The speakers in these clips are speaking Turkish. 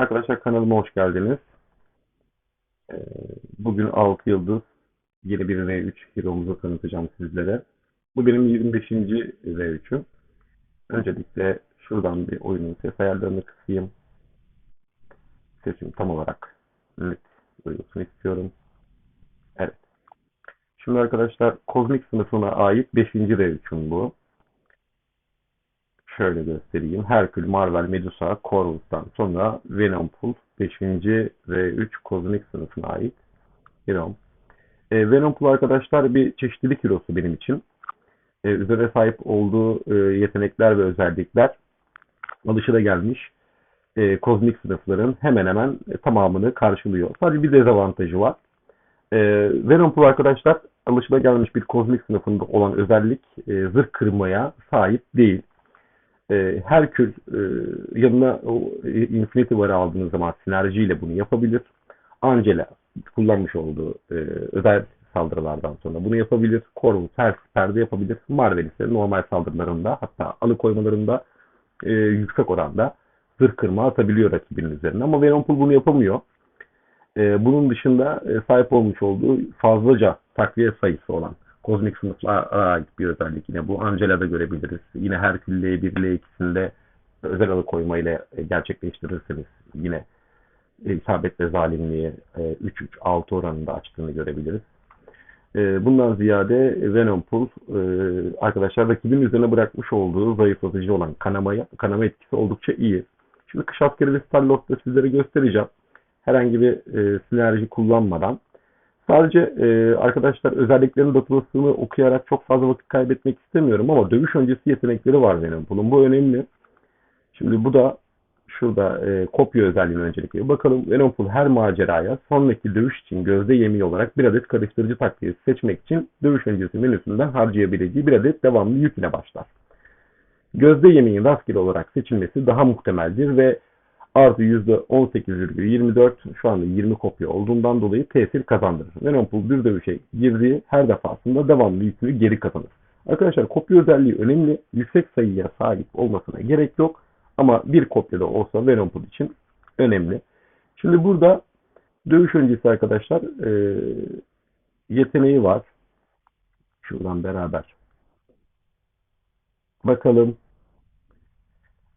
Arkadaşlar kanalıma hoş geldiniz. Ee, Bugün 6 yıldız yeni bir V3 hero'muzu tanıtacağım sizlere. Bu benim 25. V3'üm. Öncelikle şuradan bir oyunun ses ayarlarını kısayım. Sesim tam olarak net duyulsun istiyorum. Evet. Şimdi arkadaşlar kozmik sınıfına ait 5. V3'üm bu. Şöyle göstereyim. Herkül, Marvel, Medusa, Corvus'tan sonra Venompool 5. ve 3 kozmik sınıfına ait Venom. E, Venompool arkadaşlar bir çeşitlilik hero'su benim için. E, üzerine sahip olduğu e, yetenekler ve özellikler alışıda gelmiş e, kozmik sınıfların hemen hemen tamamını karşılıyor. Sadece bir dezavantajı var. E, Venompool arkadaşlar alışıda gelmiş bir kozmik sınıfında olan özellik e, zırh kırmaya sahip değil e, Herkül e, yanına Infinity War'ı aldığınız zaman sinerjiyle bunu yapabilir. Angela kullanmış olduğu e, özel saldırılardan sonra bunu yapabilir. Corvus her perde yapabilir. Marvel ise normal saldırılarında hatta alıkoymalarında e, yüksek oranda zırh kırma atabiliyor rakibinin üzerine. Ama Venompool bunu yapamıyor. Bunun dışında sahip olmuş olduğu fazlaca takviye sayısı olan kozmik sınıflara ait bir özellik yine bu. Angela'da görebiliriz. Yine Herkül L1, L2'sinde özel alıkoyma ile gerçekleştirirseniz yine isabet ve zalimliği 3-3-6 oranında açtığını görebiliriz. E, bundan ziyade Venom Pool e, arkadaşlar rakibin üzerine bırakmış olduğu zayıflatıcı olan kanamaya, kanama etkisi oldukça iyi. Şimdi kış askeri ve sizlere göstereceğim. Herhangi bir e, sinerji kullanmadan Sadece e, arkadaşlar özelliklerin dokunmasını okuyarak çok fazla vakit kaybetmek istemiyorum ama dövüş öncesi yetenekleri var benim. Bunun bu önemli. Şimdi bu da şurada e, kopya özelliğini öncelikle bakalım. Venompool her maceraya sonraki dövüş için gözde yemeği olarak bir adet karıştırıcı takviyesi seçmek için dövüş öncesi menüsünden harcayabileceği bir adet devamlı yük ile başlar. Gözde yemeğin rastgele olarak seçilmesi daha muhtemeldir ve artı %18,24 şu anda 20 kopya olduğundan dolayı tesir kazandırır. Venompool bir dövüşe girdiği her defasında devamlı yükünü geri kazanır. Arkadaşlar kopya özelliği önemli. Yüksek sayıya sahip olmasına gerek yok. Ama bir kopyada olsa Venompool için önemli. Şimdi burada dövüş öncesi arkadaşlar e, yeteneği var. Şuradan beraber bakalım.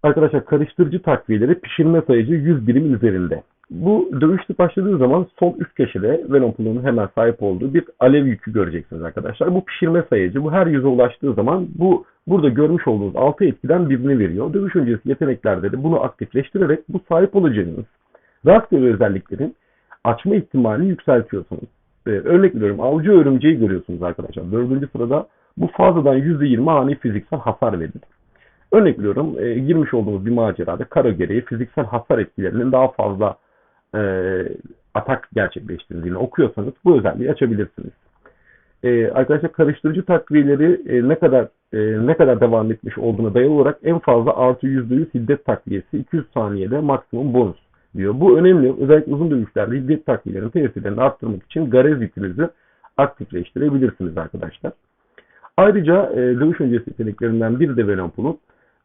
Arkadaşlar karıştırıcı takviyeleri pişirme sayıcı 100 birim üzerinde. Bu dövüşlü başladığı zaman sol üst köşede Venompool'un hemen sahip olduğu bir alev yükü göreceksiniz arkadaşlar. Bu pişirme sayıcı. Bu her yüze ulaştığı zaman bu burada görmüş olduğunuz altı etkiden birini veriyor. Dövüş öncesi yeteneklerde de bunu aktifleştirerek bu sahip olacağınız rastgele özelliklerin açma ihtimalini yükseltiyorsunuz. Ee, örnek veriyorum avcı örümceği görüyorsunuz arkadaşlar. Dördüncü sırada bu fazladan %20 ani fiziksel hasar verir. Örnek veriyorum e, girmiş olduğumuz bir macerada kara gereği fiziksel hasar etkilerinin daha fazla e, atak gerçekleştirdiğini okuyorsanız bu özelliği açabilirsiniz. E, arkadaşlar karıştırıcı takviyeleri e, ne kadar e, ne kadar devam etmiş olduğuna dayalı olarak en fazla artı %100 hiddet takviyesi 200 saniyede maksimum bonus diyor. Bu önemli. Özellikle uzun dövüşlerde hiddet takviyelerin tesirlerini arttırmak için garez itinizi aktifleştirebilirsiniz arkadaşlar. Ayrıca e, dövüş öncesi yeteneklerinden biri de Venompool'un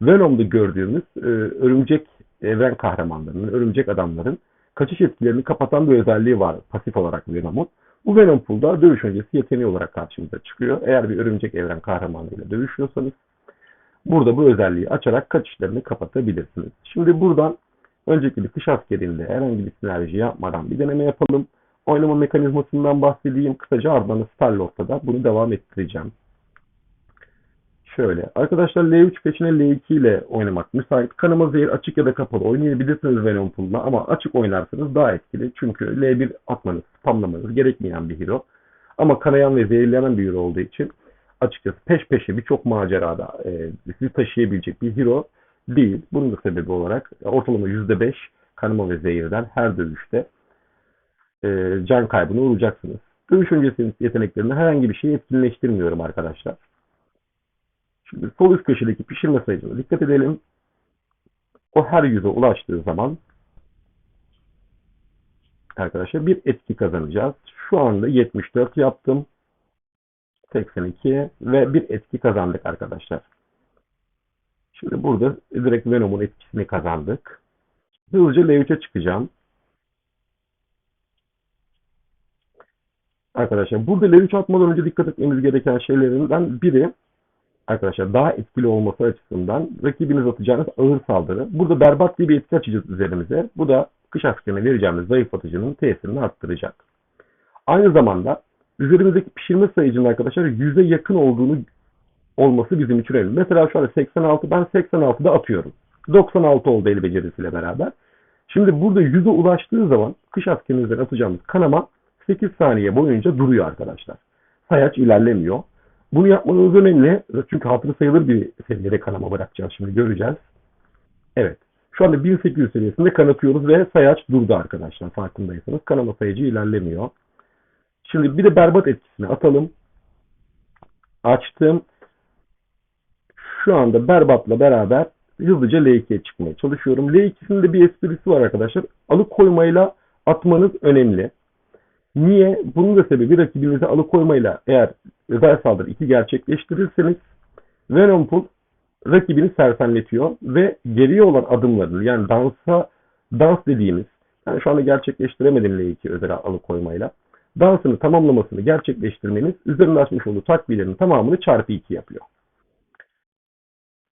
Venom'da gördüğümüz e, örümcek evren kahramanlarının, örümcek adamların kaçış etkilerini kapatan bir özelliği var pasif olarak Venom'un. Bu Venom Pool'da dövüş öncesi yeteneği olarak karşımıza çıkıyor. Eğer bir örümcek evren kahramanıyla dövüşüyorsanız burada bu özelliği açarak kaçışlarını kapatabilirsiniz. Şimdi buradan önceki bir kış askerinde herhangi bir sinerji yapmadan bir deneme yapalım. Oynama mekanizmasından bahsedeyim. Kısaca ardından Starlord'da da bunu devam ettireceğim. Şöyle. Arkadaşlar L3 peşine L2 ile oynamak müsait. Kanama zehir açık ya da kapalı oynayabilirsiniz Venom Pool'la ama açık oynarsanız daha etkili. Çünkü L1 atmanız, spamlamanız gerekmeyen bir hero. Ama kanayan ve zehirlenen bir hero olduğu için açıkçası peş peşe birçok macerada e, sizi taşıyabilecek bir hero değil. Bunun da sebebi olarak ortalama %5 kanama ve zehirden her dövüşte e, can kaybına uğrayacaksınız. Dövüş öncesi yeteneklerini herhangi bir şey etkinleştirmiyorum arkadaşlar. Şimdi sol üst köşedeki pişirme sayıcına dikkat edelim. O her yüze ulaştığı zaman arkadaşlar bir etki kazanacağız. Şu anda 74 yaptım. 82 ve bir etki kazandık arkadaşlar. Şimdi burada direkt Venom'un etkisini kazandık. Hızlıca L3'e çıkacağım. Arkadaşlar burada L3 atmadan önce dikkat etmemiz gereken şeylerinden biri arkadaşlar daha etkili olması açısından rakibiniz atacağınız ağır saldırı. Burada berbat bir etki açacağız üzerimize. Bu da kış askerine vereceğimiz zayıflatıcının tesirini arttıracak. Aynı zamanda üzerimizdeki pişirme sayıcının arkadaşlar yüze yakın olduğunu olması bizim için önemli. Mesela şu anda 86 ben 86'da atıyorum. 96 oldu el becerisiyle beraber. Şimdi burada 100'e ulaştığı zaman kış askerimizden atacağımız kanama 8 saniye boyunca duruyor arkadaşlar. Sayaç ilerlemiyor. Bunu yapmanız önemli. Çünkü hatırı sayılır bir seviyede kanama bırakacağız. Şimdi göreceğiz. Evet. Şu anda 1800 seviyesinde kanatıyoruz ve sayaç durdu arkadaşlar. Farkındaysanız kanama sayacı ilerlemiyor. Şimdi bir de berbat etkisini atalım. Açtım. Şu anda berbatla beraber hızlıca L2'ye çıkmaya çalışıyorum. L2'sinin de bir esprisi var arkadaşlar. Alıkoymayla atmanız önemli. Niye? Bunun da sebebi rakibinizi alıkoymayla eğer özel saldırı 2 gerçekleştirirseniz Venom Pool rakibini sersemletiyor ve geriye olan adımlarını yani dansa dans dediğimiz yani şu anda gerçekleştiremedim L2 özel alıkoymayla dansını tamamlamasını gerçekleştirmeniz üzerinde açmış olduğu takviyelerin tamamını çarpı 2 yapıyor.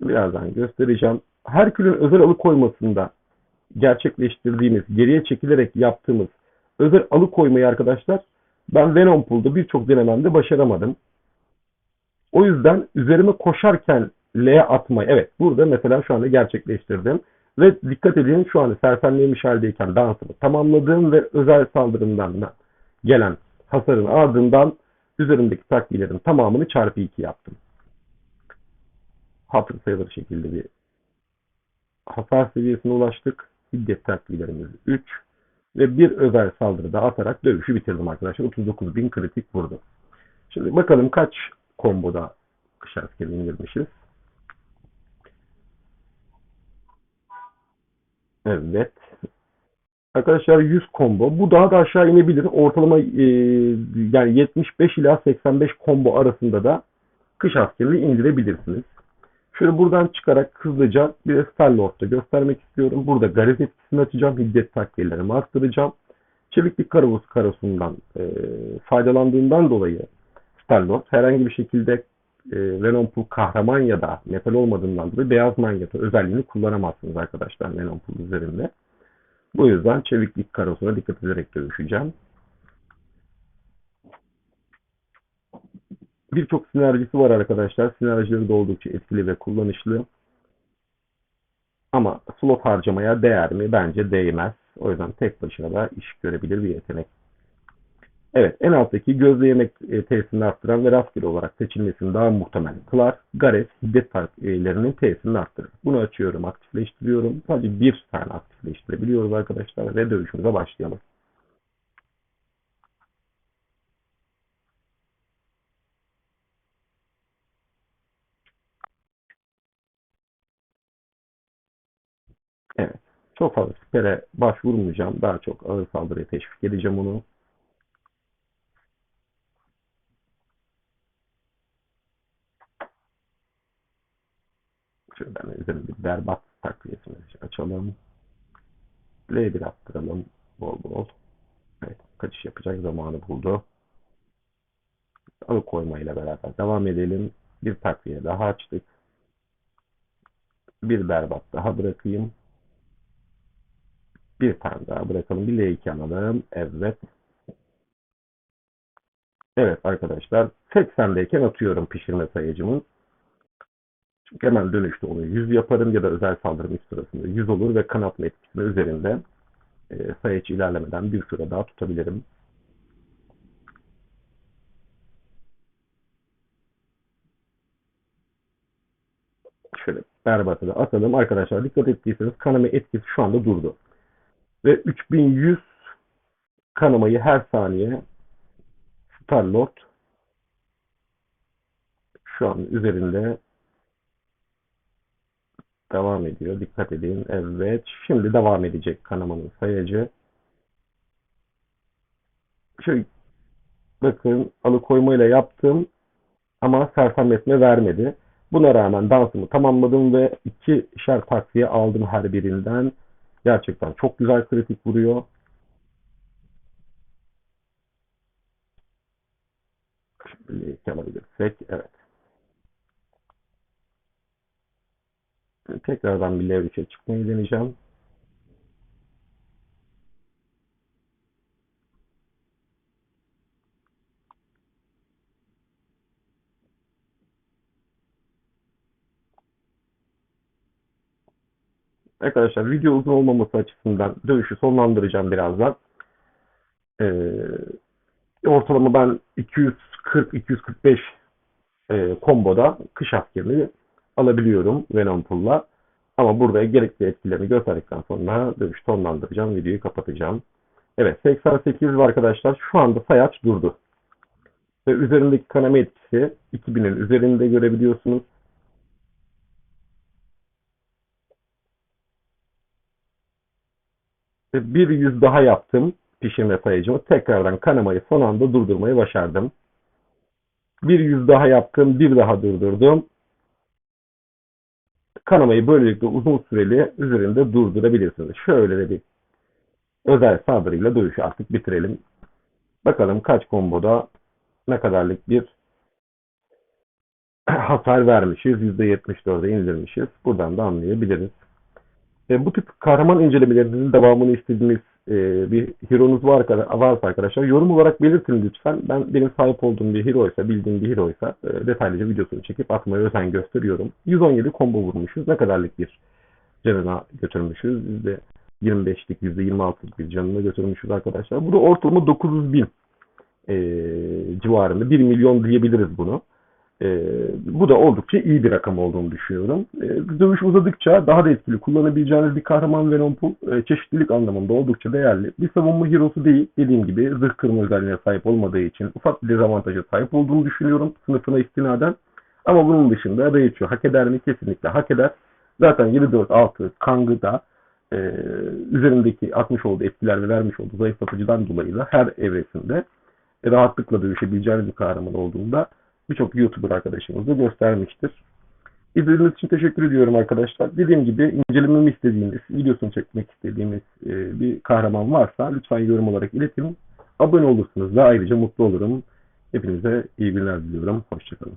Birazdan göstereceğim. Herkül'ün özel alıkoymasında gerçekleştirdiğimiz, geriye çekilerek yaptığımız özel alıkoymayı arkadaşlar ben Venom Pool'da birçok denememde başaramadım. O yüzden üzerime koşarken L'ye atmayı, evet burada mesela şu anda gerçekleştirdim. Ve dikkat edin şu anda sersemlemiş haldeyken dansımı tamamladım ve özel saldırımdan gelen hasarın ardından üzerindeki takviyelerin tamamını çarpı 2 yaptım. Hatır sayılır şekilde bir hasar seviyesine ulaştık. Şiddet takviyelerimiz 3 ve bir özel saldırı da atarak dövüşü bitirdim arkadaşlar. 39 bin kritik vurdu. Şimdi bakalım kaç komboda kış askeri indirmişiz. Evet. Arkadaşlar 100 combo. Bu daha da aşağı inebilir. Ortalama e, yani 75 ila 85 combo arasında da kış askerliği indirebilirsiniz. Şöyle buradan çıkarak hızlıca bir Starlord'da göstermek istiyorum. Burada garez etkisini açacağım. Hiddet takviyelerimi arttıracağım. Çeviklik karavuz karosundan e, faydalandığından dolayı Starlord herhangi bir şekilde e, Venom Pool kahraman ya da metal olmadığından dolayı beyaz manyeta özelliğini kullanamazsınız arkadaşlar Venom Pool üzerinde. Bu yüzden çeviklik karosuna dikkat ederek dövüşeceğim. Birçok sinerjisi var arkadaşlar. Sinerjileri de oldukça etkili ve kullanışlı. Ama slot harcamaya değer mi? Bence değmez. O yüzden tek başına da iş görebilir bir yetenek. Evet, en alttaki gözle yemek e, tesisini arttıran ve rastgele olarak seçilmesini daha muhtemel kılar. Gares, hiddet partilerinin tesisini arttırır. Bunu açıyorum, aktifleştiriyorum. Sadece bir tane aktifleştirebiliyoruz arkadaşlar ve dövüşümüze başlayalım. Evet. Çok fazla sipere başvurmayacağım. Daha çok ağır saldırıya teşvik edeceğim onu. Şuradan üzerinde bir berbat takviyesini açalım. L1 attıralım. Bol bol. Evet. Kaçış yapacak zamanı buldu. Alıkoymayla beraber devam edelim. Bir takviye daha açtık. Bir berbat daha bırakayım. Bir tane daha bırakalım. Bir L2 alalım. Evet. Evet arkadaşlar 80'deyken atıyorum pişirme sayıcımın. Çünkü hemen dönüşte onu 100 yaparım ya da özel saldırım sırasında 100 olur ve kanatma etkisini üzerinde e, sayıcı ilerlemeden bir süre daha tutabilirim. Şöyle berbatı da atalım. Arkadaşlar dikkat ettiyseniz kanama etkisi şu anda durdu. Ve 3100 kanamayı her saniye Starlord şu an üzerinde devam ediyor. Dikkat edin. Evet. Şimdi devam edecek kanamanın sayacı. Şöyle bakın alıkoymayla yaptım ama sersemletme vermedi. Buna rağmen dansımı tamamladım ve iki şer takviye aldım her birinden Gerçekten çok güzel kritik vuruyor. İki alabilirsek. Evet. Tekrardan bir leverage çıkmayı deneyeceğim. Arkadaşlar video uzun olmaması açısından dövüşü sonlandıracağım birazdan. Ee, ortalama ben 240-245 e, komboda kış askerini alabiliyorum Venom Pool'la. Ama burada gerekli etkilerini gösterdikten sonra dövüşü sonlandıracağım. Videoyu kapatacağım. Evet 88 arkadaşlar şu anda sayaç durdu. Ve üzerindeki kanama etkisi 2000'in üzerinde görebiliyorsunuz. Ve bir yüz daha yaptım pişirme sayacımı. Tekrardan kanamayı son anda durdurmayı başardım. Bir yüz daha yaptım. Bir daha durdurdum. Kanamayı böylelikle uzun süreli üzerinde durdurabilirsiniz. Şöyle de bir özel saldırıyla dövüşü artık bitirelim. Bakalım kaç komboda ne kadarlık bir hasar vermişiz. %74'e indirmişiz. Buradan da anlayabiliriz. E, bu tip kahraman incelemelerinin devamını istediğiniz e, bir hero'nuz var, varsa arkadaşlar yorum olarak belirtin lütfen. Ben benim sahip olduğum bir hero'ysa, bildiğim bir hero'ysa e, detaylıca videosunu çekip atmaya özen gösteriyorum. 117 combo vurmuşuz. Ne kadarlık bir canına götürmüşüz? %25'lik, %26'lık bir canına götürmüşüz arkadaşlar. Bu da ortalama 900 bin e, civarında. 1 milyon diyebiliriz bunu. E, bu da oldukça iyi bir rakam olduğunu düşünüyorum. E, dövüş uzadıkça daha da etkili kullanabileceğiniz bir kahraman Venom Pool e, çeşitlilik anlamında oldukça değerli. Bir savunma hero'su değil. Dediğim gibi zırh kırma özelliğine sahip olmadığı için ufak bir dezavantaja sahip olduğunu düşünüyorum sınıfına istinaden. Ama bunun dışında Raichu hak eder mi? Kesinlikle hak eder. Zaten 7-4-6 Kang'ı e, üzerindeki atmış olduğu etkiler ve vermiş olduğu zayıflatıcıdan dolayı da her evresinde rahatlıkla dövüşebileceğiniz bir kahraman olduğunda birçok YouTuber arkadaşımız da göstermiştir. İzlediğiniz için teşekkür ediyorum arkadaşlar. Dediğim gibi incelememi istediğiniz, videosunu çekmek istediğimiz e, bir kahraman varsa lütfen yorum olarak iletin. Abone olursunuz da ayrıca mutlu olurum. Hepinize iyi günler diliyorum. Hoşçakalın.